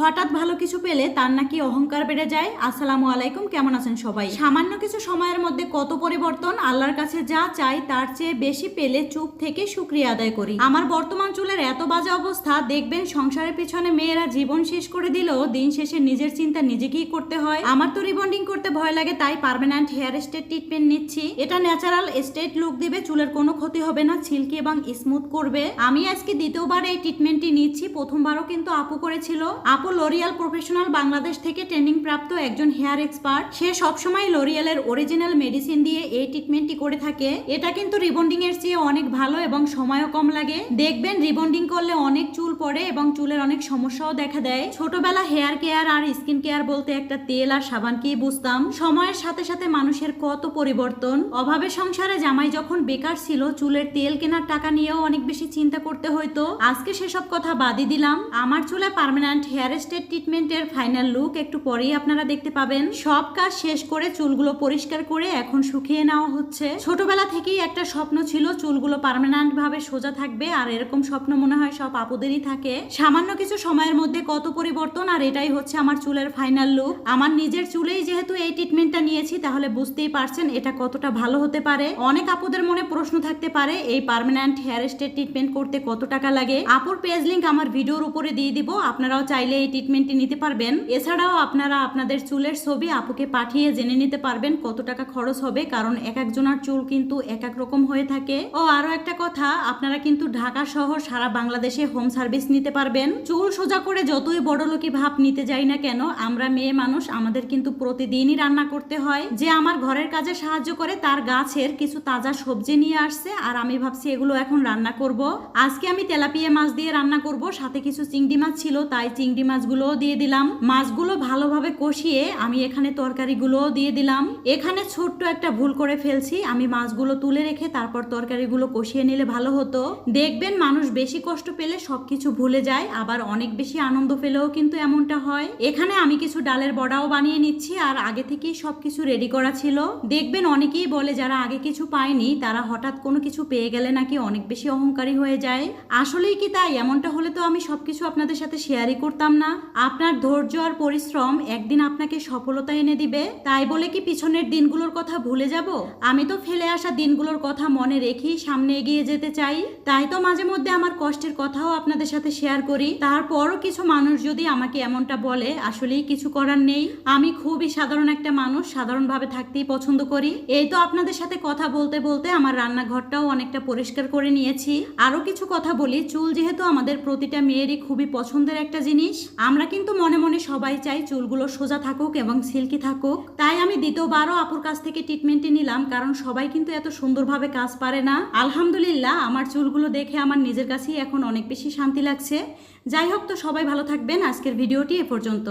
হঠাৎ ভালো কিছু পেলে তার নাকি অহংকার বেড়ে যায়। আসসালামু আলাইকুম, কেমন আছেন সবাই? সামান্য কিছু সময়ের মধ্যে কত পরিবর্তন, আল্লাহর কাছে যা চাই তার চেয়ে বেশি পেলে চুপ থেকে শুক্রিয়া আদায় করি। আমার বর্তমান চুলের এত বাজে অবস্থা, দেখবেন সংসারের পিছনে মেয়েরা জীবন শেষ করে দিলেও দিন শেষে নিজের চিন্তা নিজেকেই করতে হয়। আমার তো রিবন্ডিং করতে ভয় লাগে, তাই পার্মানেন্ট হেয়ার স্টেট ট্রিটমেন্ট নিচ্ছি। এটা ন্যাচারাল স্টেট লুক দিবে, চুলের কোনো ক্ষতি হবে না সিল্কি এবং স্মুথ করবে। আমি আজকে দ্বিতীয়বার এই ট্রিটমেন্টটি নিচ্ছি, প্রথমবারও কিন্তু আপু করেছিল। আপু লরিয়াল প্রফেশনাল বাংলাদেশ থেকে ট্রেনিং প্রাপ্ত একজন হেয়ার এক্সপার্ট। সে সবসময় লরিয়ালের অরিজিনাল মেডিসিন দিয়ে এই ট্রিটমেন্টটি করে থাকে। এটা কিন্তু রিবন্ডিং এর চেয়ে অনেক ভালো এবং সময়ও কম লাগে। দেখবেন রিবন্ডিং করলে অনেক চুল পড়ে এবং চুলের অনেক সমস্যাও দেখা দেয়। ছোটবেলা হেয়ার কেয়ার আর স্কিন কেয়ার বলতে একটা তেল আর সাবানকেই বুঝতাম। সময়ের সাথে সাথে মানুষের কত পরিবর্তন। অভাবে সংসারে জামাই যখন বেকার ছিল, চুলের তেল কেনার টাকা নিয়েও অনেক বেশি চিন্তা করতে হইতো। আজকে সেসব কথা বাদই দিলাম। আমার চুলে পার্মানেন্ট হেয়ার স্টেট ট্রিটমেন্টের ফাইনাল লুক একটু পরেই আপনারা দেখতে পাবেন। সব কাজ শেষ করে চুলগুলো পরিষ্কার করে এখন শুকিয়ে নেওয়া হচ্ছে। ছোটবেলা থেকেই একটা স্বপ্ন ছিল, চুলগুলো পার্মানেন্ট ভাবে সোজা থাকবে, আর এরকম স্বপ্ন মনে হয় সব আপুদেরই থাকে। সামান্য কিছু সময়ের মধ্যে কত পরিবর্তন, আর এটাই হচ্ছে আমার চুলের ফাইনাল লুক। আমার নিজের চুলেই যেহেতু এই ট্রিটমেন্টটা নিয়েছি, তাহলে বুঝতেই পারছেন এটা কতটা ভালো হতে পারে। অনেক আপুদের মনে প্রশ্ন থাকতে পারে, এই পার্মানেন্ট হেয়ার স্টেট ট্রিটমেন্ট করতে কত টাকা লাগে? আপুর পেজ লিঙ্ক আমার ভিডিওর উপরে দিয়ে দিব, আপনারাও চাইলে এই ট্রিটমেন্টটি নিতে পারবেন। এছাড়াও আপনারা আপনাদের চুলের ছবি আপুকে পাঠিয়ে জেনে নিতে পারবেন কত টাকা খরচ হবে, কারণ এক একজনের চুল কিন্তু এক এক রকম হয়ে থাকে। ও আরও একটা কথা, আপনারা কিন্তু ঢাকা সহ সারা বাংলাদেশে হোম সার্ভিস নিতে পারবেন। চুল সোজা করে যতই বড় লোকি ভাব নিতে যাই না কেন, আমরা মেয়ে মানুষ, আমাদের কিন্তু প্রতিদিনই রান্না করতে হয়। যে আমার ঘরের কাজে সাহায্য করে, তার গাছের কিছু তাজা সবজি নিয়ে আসছে, আর আমি ভাবছি এগুলো এখন রান্না করব। আজকে আমি তেলাপিয়া মাছ দিয়ে রান্না করব, সাথে কিছু চিংড়ি মাছ ছিল, তাই চিংড়ি মাছগুলোও দিয়ে দিলাম। মাছগুলো ভালোভাবে কষিয়ে আমি এখানে তরকারিগুলোও দিয়ে দিলাম। এখানে ছোট্ট একটা ভুল করে ফেলছি। আমি মাছগুলো তুলে রেখে তারপর তরকারিগুলো কষিয়ে নিলে ভালো হতো। দেখবেন মানুষ বেশি কষ্ট পেলে সবকিছু ভুলে যায়, আবার অনেক বেশি আনন্দ পেলেও কিন্তু এমনটা হয়। এখানে আমি কিছু ডালের বড়াও বানিয়ে নিচ্ছি আর আগে থেকেই সবকিছু রেডি করা ছিল। দেখবেন অনেকেই বলে যারা আগে কিছু পায়নি, তারা হঠাৎ কোনো কিছু পেয়ে গেলে নাকি অনেক বেশি অহংকারী হয়ে যায়। আসলেই কি তাই? এমনটা হলে তো আমি সবকিছু আপনাদের সাথে শেয়ারই করতাম না, আপনার ধৈর্য আর পরিশ্রম একদিন আপনাকে সফলতা এনে দিবে। তাই বলে কি পিছনের দিনগুলোর কথা ভুলে যাব? আমি তো ফেলে আসা দিনগুলোর কথা মনে রেখেই সামনে এগিয়ে যেতে চাই। তাই তো মাঝে মধ্যে আমার কষ্টের কথাও আপনাদের সাথে শেয়ার করি। তারপরও কিছু মানুষ যদি আমাকে এমনটা বলে, আসলেই কিছু করার নেই। আমি খুবই সাধারণ একটা মানুষ, সাধারণভাবে থাকতেই পছন্দ করি। এই তো আপনাদের সাথে কথা বলতে বলতে আমার রান্নাঘরটাও অনেকটা পরিষ্কার করে নিয়েছি। আরও কিছু কথা বলি। চুল যেহেতু আমাদের প্রতিটা মেয়েরই খুবই পছন্দের একটা জিনিস। আমরা কিন্তু মনে মনে সবাই চাই চুলগুলো সোজা থাকুক এবং সিল্কি থাকুক। তাই আমি দ্বিতীয়বারও আপুর কাছ থেকে ট্রিটমেন্টটি নিলাম, কারণ সবাই কিন্তু এত সুন্দরভাবে কাজ পারে না। আলহামদুলিল্লাহ, আমার চুলগুলো দেখে আমার নিজের কাছেই এখন অনেক বেশি শান্তি লাগছে। যাই হোক তো সবাই ভালো থাকবেন। আজকের ভিডিওটি এ পর্যন্ত।